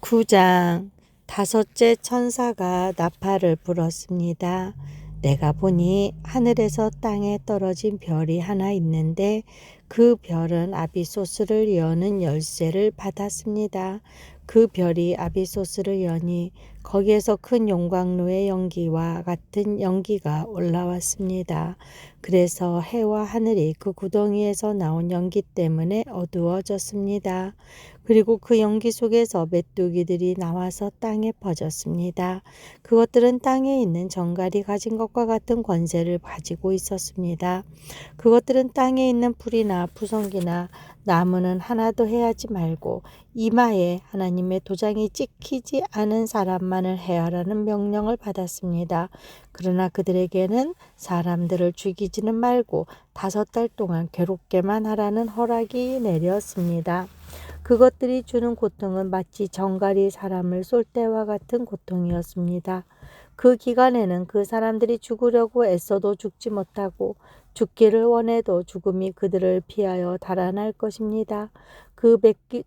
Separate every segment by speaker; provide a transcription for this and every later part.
Speaker 1: 9장 다섯째 천사가 나팔을 불었습니다. 내가 보니 하늘에서 땅에 떨어진 별이 하나 있는데 그 별은 아비소스를 여는 열쇠를 받았습니다. 그 별이 아비소스를 여니 거기에서 큰 용광로의 연기와 같은 연기가 올라왔습니다. 그래서 해와 하늘이 그 구덩이에서 나온 연기 때문에 어두워졌습니다. 그리고 그 연기 속에서 메뚜기들이 나와서 땅에 퍼졌습니다. 그것들은 땅에 있는 정갈이 가진 것과 같은 권세를 가지고 있었습니다. 그것들은 땅에 있는 풀이나 푸성기나 나무는 하나도 해하지 말고 이마에 하나님의 도장이 찍히지 않은 사람만 을 해하라는 명령을 받았습니다. 그러나 그들에게는 사람들을 죽이지는 말고 다섯 달 동안 괴롭게만 하라는 허락이 내렸습니다. 그것들이 주는 고통은 마치 정갈이 사람을 쏠 때와 같은 고통이었습니다. 그 기간에는 그 사람들이 죽으려고 애써도 죽지 못하고 죽기를 원해도 죽음이 그들을 피하여 달아날 것입니다. 그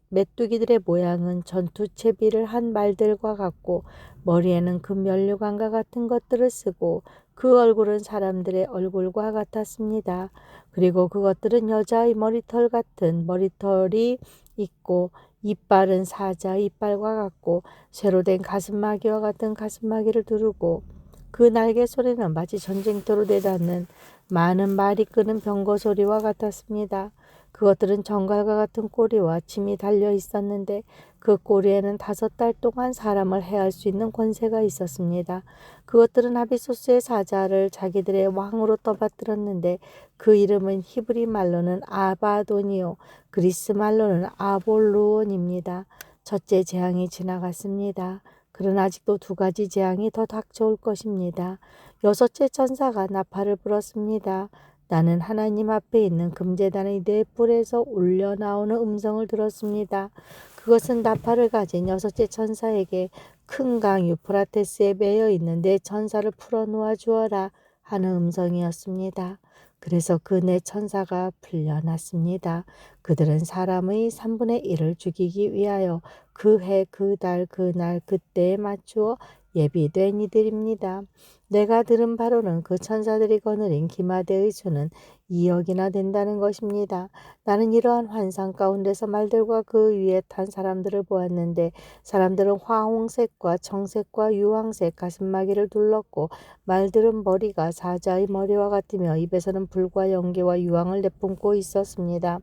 Speaker 1: 메뚜기들의 모양은 전투채비를 한 말들과 같고 머리에는 금면류관과 같은 것들을 쓰고 그 얼굴은 사람들의 얼굴과 같았습니다. 그리고 그것들은 여자의 머리털 같은 머리털이 있고 이빨은 사자 이빨과 같고 쇠로 된 가슴마귀와 같은 가슴마귀를 두르고 그 날개 소리는 마치 전쟁터로 내닫는 많은 말이 끄는 병거 소리와 같았습니다. 그것들은 정갈과 같은 꼬리와 침이 달려 있었는데 그 꼬리에는 다섯 달 동안 사람을 해할 수 있는 권세가 있었습니다. 그것들은 아비소스의 사자를 자기들의 왕으로 떠받들었는데 그 이름은 히브리 말로는 아바돈이요 그리스 말로는 아볼루온입니다. 첫째 재앙이 지나갔습니다. 그러나 아직도 두 가지 재앙이 더 닥쳐올 것입니다. 여섯째 천사가 나팔을 불었습니다. 나는 하나님 앞에 있는 금재단의 네 뿔에서 울려 나오는 음성을 들었습니다. 그것은 나팔을 가진 여섯째 천사에게 큰 강 유프라테스에 매여 있는 네 천사를 풀어놓아 주어라 하는 음성이었습니다. 그래서 그 네 천사가 풀려났습니다. 그들은 사람의 3분의 1을 죽이기 위하여 그 해, 그 달, 그 날, 그때에 맞추어 예비된 이들입니다. 내가 들은 바로는 그 천사들이 거느린 기마대의 수는 2억이나 된다는 것입니다. 나는 이러한 환상 가운데서 말들과 그 위에 탄 사람들을 보았는데 사람들은 화홍색과 청색과 유황색 가슴마기를 둘렀고 말들은 머리가 사자의 머리와 같으며 입에서는 불과 연기와 유황을 내뿜고 있었습니다.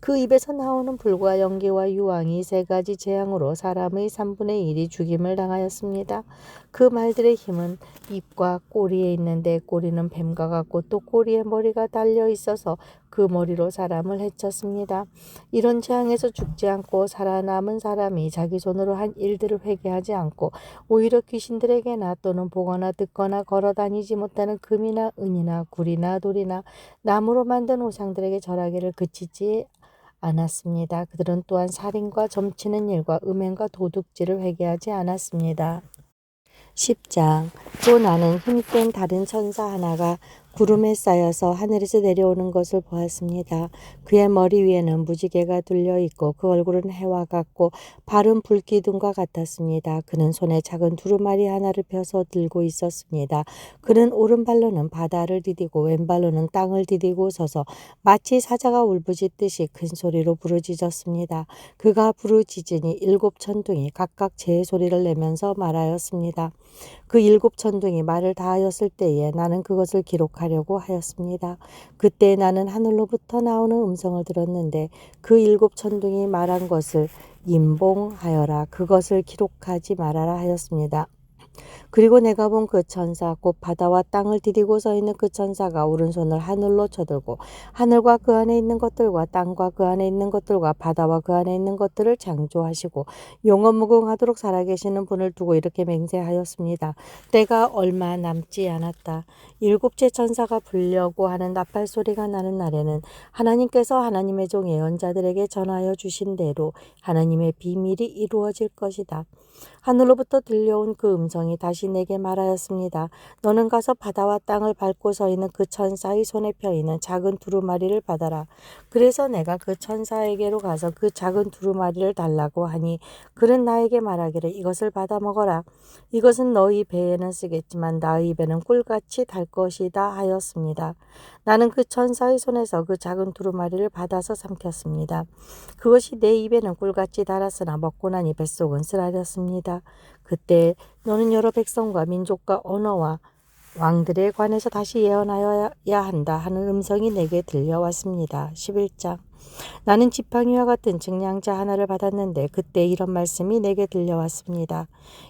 Speaker 1: 그 입에서 나오는 불과 연기와 유황이 세 가지 재앙으로 사람의 3분의 1이 죽임을 당하였습니다. 그 말들의 힘은 입과 꼬리에 있는데 꼬리는 뱀과 같고 또 꼬리에 머리가 달려 있어서 그 머리로 사람을 해쳤습니다. 이런 재앙에서 죽지 않고 살아남은 사람이 자기 손으로 한 일들을 회개하지 않고 오히려 귀신들에게나 또는 보거나 듣거나 걸어 다니지 못하는 금이나 은이나 굴이나 돌이나 나무로 만든 오상들에게 절하기를 그치지 않았습니다. 그들은 또한 살인과 점치는 일과 음행과 도둑질을 회개하지 않았습니다. 10장. 또 나는 힘센 다른 천사 하나가 구름에 쌓여서 하늘에서 내려오는 것을 보았습니다. 그의 머리 위에는 무지개가 둘려 있고 그 얼굴은 해와 같고 발은 불기둥과 같았습니다. 그는 손에 작은 두루마리 하나를 펴서 들고 있었습니다. 그는 오른발로는 바다를 디디고 왼발로는 땅을 디디고 서서 마치 사자가 울부짖듯이 큰 소리로 부르짖었습니다. 그가 부르짖으니 일곱 천둥이 각각 제 소리를 내면서 말하였습니다. 그 일곱 천둥이 말을 다하였을 때에 나는 그것을 기록하 려고 하였습니다. 그때 나는 하늘로부터 나오는 음성을 들었는데 그 일곱 천둥이 말한 것을 임봉하여라 그것을 기록하지 말아라 하였습니다. 그리고 내가 본 그 천사 곧 바다와 땅을 디디고 서 있는 그 천사가 오른손을 하늘로 쳐들고 하늘과 그 안에 있는 것들과 땅과 그 안에 있는 것들과 바다와 그 안에 있는 것들을 창조하시고 영원무궁하도록 살아계시는 분을 두고 이렇게 맹세하였습니다. 때가 얼마 남지 않았다. 일곱째 천사가 불려고 하는 나팔 소리가 나는 날에는 하나님께서 하나님의 종 예언자들에게 전하여 주신 대로 하나님의 비밀이 이루어질 것이다. 하늘로부터 들려온 그 음성이 다시 내게 말하였습니다. 너는 가서 바다와 땅을 밟고 서 있는 그 천사의 손에 펴 있는 작은 두루마리를 받아라. 그래서 내가 그 천사에게로 가서 그 작은 두루마리를 달라고 하니 그는 나에게 말하기를 이것을 받아 먹어라. 이것은 너희 배에는 쓰겠지만 나의 배는 꿀같이 달 것이다 하였습니다. 나는 그 천사의 손에서 그 작은 두루마리를 받아서 삼켰습니다. 그것이 내 입에는 꿀같이 달았으나 먹고 나니 뱃속은 쓰라렸습니다. 그때 너는 여러 백성과 민족과 언어와 왕들에 관해서 다시 예언하여야 한다 하는 음성이 내게 들려왔습니다. 11장 나는 지팡이와 같은 증량자 하나를 받았는데 그때 이런 말씀이 내게 들려왔습니다.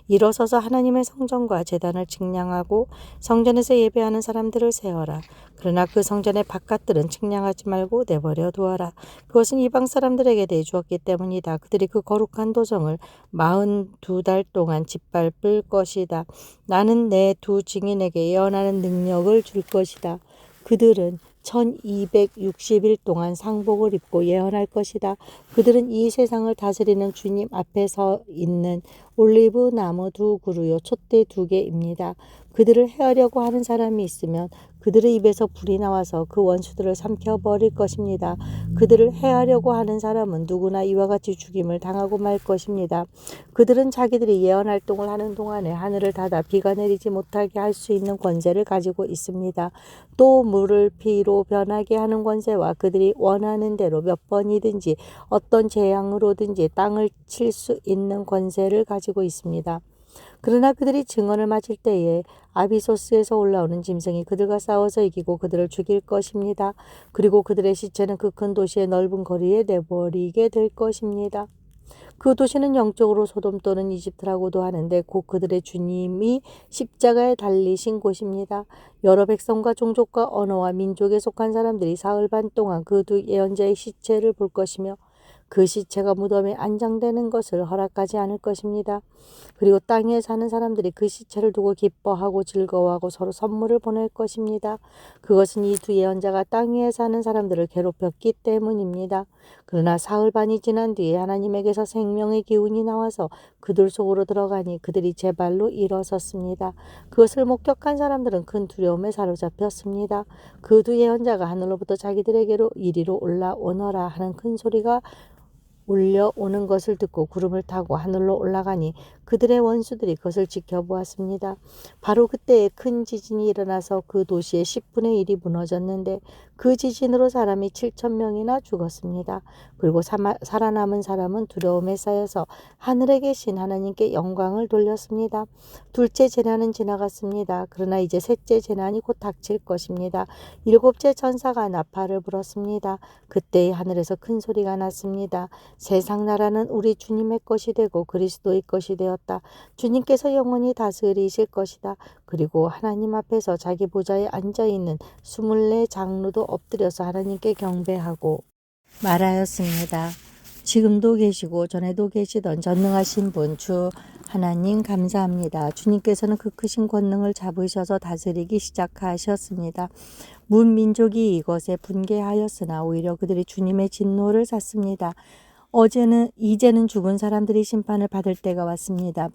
Speaker 1: 일어서서 하나님의 성전과 재단을 측량하고 성전에서 예배하는 사람들을 세어라. 그러나 그 성전의 바깥들은 측량하지 말고 내버려 두어라. 그것은 이방 사람들에게 내주었기 때문이다. 그들이 그 거룩한 도성을 마흔 두 달 동안 짓밟을 것이다. 나는 내 두 증인에게 예언하는 능력을 줄 것이다. 그들은 1260일 동안 상복을 입고 예언할 것이다. 그들은 이 세상을 다스리는 주님 앞에 서 있는 올리브 나무 두 그루요 촛대 두 개입니다. 그들을 해하려고 하는 사람이 있으면 그들의 입에서 불이 나와서 그 원수들을 삼켜 버릴 것입니다. 그들을 해하려고 하는 사람은 누구나 이와 같이 죽임을 당하고 말 것입니다. 그들은 자기들이 예언 활동을 하는 동안에 하늘을 닫아 비가 내리지 못하게 할 수 있는 권세를 가지고 있습니다. 또 물을 피로 변하게 하는 권세와 그들이 원하는 대로 몇 번이든지 어떤 재앙으로든지 땅을 칠 수 있는 권세를 가지고 있습니다. 그러나 그들이 증언을 마칠 때에 아비소스에서 올라오는 짐승이 그들과 싸워서 이기고 그들을 죽일 것입니다. 그리고 그들의 시체는 그 큰 도시의 넓은 거리에 내버리게 될 것입니다. 그 도시는 영적으로 소돔 또는 이집트라고도 하는데 곧 그들의 주님이 십자가에 달리신 곳입니다. 여러 백성과 종족과 언어와 민족에 속한 사람들이 사흘 반 동안 그 두 예언자의 시체를 볼 것이며 그 시체가 무덤에 안장되는 것을 허락하지 않을 것입니다. 그리고 땅에 사는 사람들이 그 시체를 두고 기뻐하고 즐거워하고 서로 선물을 보낼 것입니다. 그것은 이 두 예언자가 땅 위에 사는 사람들을 괴롭혔기 때문입니다. 그러나 사흘 반이 지난 뒤에 하나님에게서 생명의 기운이 나와서 그들 속으로 들어가니 그들이 제 발로 일어섰습니다. 그것을 목격한 사람들은 큰 두려움에 사로잡혔습니다. 그 두 예언자가 하늘로부터 자기들에게로 이리로 올라오너라 하는 큰 소리가 울려 오는 것을 듣고 구름을 타고 하늘로 올라가니 그들의 원수들이 그것을 지켜보았습니다. 바로 그때에 큰 지진이 일어나서 그 도시의 10분의 1이 무너졌는데 그 지진으로 사람이 7천 명이나 죽었습니다. 그리고 사마, 살아남은 사람은 두려움에 쌓여서 하늘에 계신 하나님께 영광을 돌렸습니다. 둘째 재난은 지나갔습니다. 그러나 이제 셋째 재난이 곧 닥칠 것입니다. 일곱째 천사가 나팔을 불었습니다. 그때 하늘에서 큰 소리가 났습니다. 세상 나라는 우리 주님의 것이 되고 그리스도의 것이 되었다. 주님께서 영원히 다스리실 것이다. 그리고 하나님 앞에서 자기 보좌에 앉아 있는 스물네 장로도 엎드려서 하나님께 경배하고 말하였습니다. 지금도 계시고 전에도 계시던 전능하신 분 주 하나님 감사합니다. 주님께서는 그 크신 권능을 잡으셔서 다스리기 시작하셨습니다. 문민족이 이것에 분개하였으나 오히려 그들이 주님의 진노를 샀습니다. 어제는 이제는 죽은 사람들이 심판을 받을 때가 왔습니다.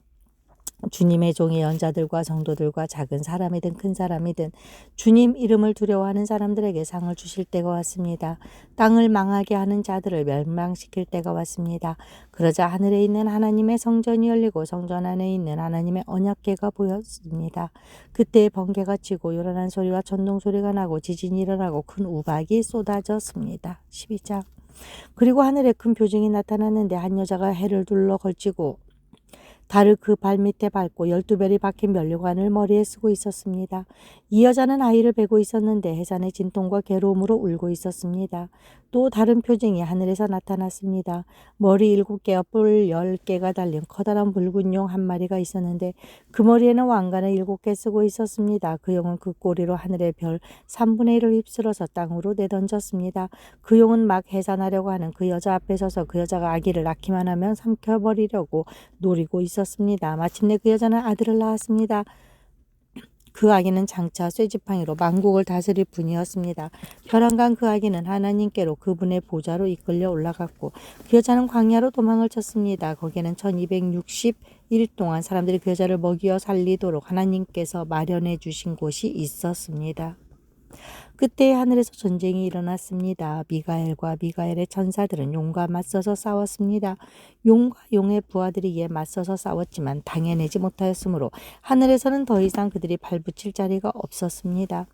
Speaker 1: 주님의 종의 연자들과 성도들과 작은 사람이든 큰 사람이든 주님 이름을 두려워하는 사람들에게 상을 주실 때가 왔습니다. 땅을 망하게 하는 자들을 멸망시킬 때가 왔습니다. 그러자 하늘에 있는 하나님의 성전이 열리고 성전 안에 있는 하나님의 언약궤가 보였습니다. 그때 번개가 치고 요란한 소리와 천둥 소리가 나고 지진이 일어나고 큰 우박이 쏟아졌습니다. 12장 그리고 하늘에 큰 표징이 나타났는데 한 여자가 해를 둘러 걸치고 달을 그 발밑에 밟고 열두 별이 박힌 면류관을 머리에 쓰고 있었습니다. 이 여자는 아이를 베고 있었는데 해산의 진통과 괴로움으로 울고 있었습니다. 또 다른 표징이 하늘에서 나타났습니다. 머리 일곱 개와 뿔 열 개가 달린 커다란 붉은 용 한 마리가 있었는데 그 머리에는 왕관을 일곱 개 쓰고 있었습니다. 그 용은 그 꼬리로 하늘의 별 3분의 1을 휩쓸어서 땅으로 내던졌습니다. 그 용은 막 해산하려고 하는 그 여자 앞에 서서 그 여자가 아기를 낳기만 하면 삼켜버리려고 노리고 있었습니다. 마침내 그 여자는 아들을 낳았습니다. 그 아기는 장차 쇠지팡이로 만국을 다스릴 분이었습니다. 벼랑간 그 아기는 하나님께로 그분의 보좌로 이끌려 올라갔고 그 여자는 광야로 도망을 쳤습니다. 거기에는 1260일 동안 사람들이 그 여자를 먹이어 살리도록 하나님께서 마련해 주신 곳이 있었습니다. 그때 하늘에서 전쟁이 일어났습니다. 미가엘과 미가엘의 천사들은 용과 맞서서 싸웠습니다. 용과 용의 부하들이 이에 맞서서 싸웠지만 당해내지 못하였으므로 하늘에서는 더 이상 그들이 발붙일 자리가 없었습니다.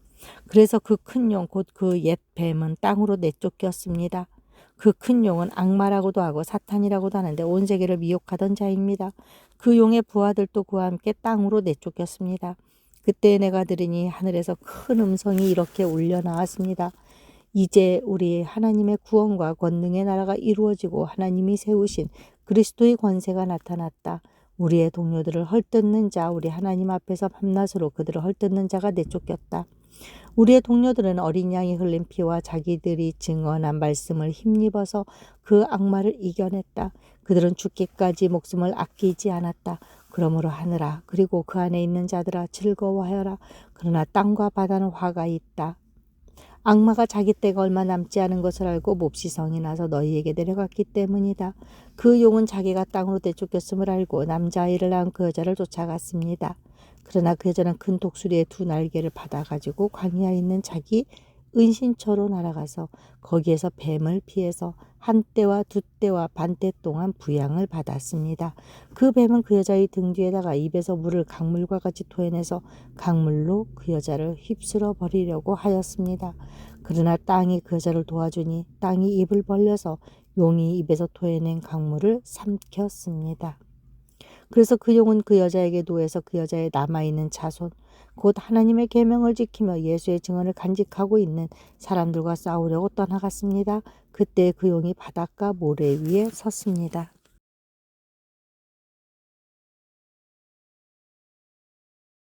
Speaker 1: 그래서 그 큰 용 곧 그 옛 뱀은 땅으로 내쫓겼습니다. 그 큰 용은 악마라고도 하고 사탄이라고도 하는데 온 세계를 미혹하던 자입니다. 그 용의 부하들도 그와 함께 땅으로 내쫓겼습니다. 그때 내가 들으니 하늘에서 큰 음성이 이렇게 울려 나왔습니다. 이제 우리 하나님의 구원과 권능의 나라가 이루어지고 하나님이 세우신 그리스도의 권세가 나타났다. 우리의 동료들을 헐뜯는 자, 우리 하나님 앞에서 밤낮으로 그들을 헐뜯는 자가 내쫓겼다. 우리의 동료들은 어린 양이 흘린 피와 자기들이 증언한 말씀을 힘입어서 그 악마를 이겨냈다. 그들은 죽기까지 목숨을 아끼지 않았다. 그러므로 하늘아 그리고 그 안에 있는 자들아 즐거워하여라. 그러나 땅과 바다는 화가 있다. 악마가 자기 때가 얼마 남지 않은 것을 알고 몹시 성이 나서 너희에게 내려갔기 때문이다. 그 용은 자기가 땅으로 내쫓겼음을 알고 남자아이를 낳은 그 여자를 쫓아갔습니다. 그러나 그 여자는 큰 독수리의 두 날개를 받아가지고 광야에 있는 자기 은신처로 날아가서 거기에서 뱀을 피해서 한 때와 두 때와 반때 동안 부양을 받았습니다. 그 뱀은 그 여자의 등 뒤에다가 입에서 물을 강물과 같이 토해내서 강물로 그 여자를 휩쓸어 버리려고 하였습니다. 그러나 땅이 그 여자를 도와주니 땅이 입을 벌려서 용이 입에서 토해낸 강물을 삼켰습니다. 그래서 그 용은 그 여자에게 노해서 그 여자의 남아있는 자손 곧 하나님의 계명을 지키며 예수의 증언을 간직하고 있는 사람들과 싸우려고 떠나갔습니다. 그때 그 용이 바닷가 모래 위에 섰습니다.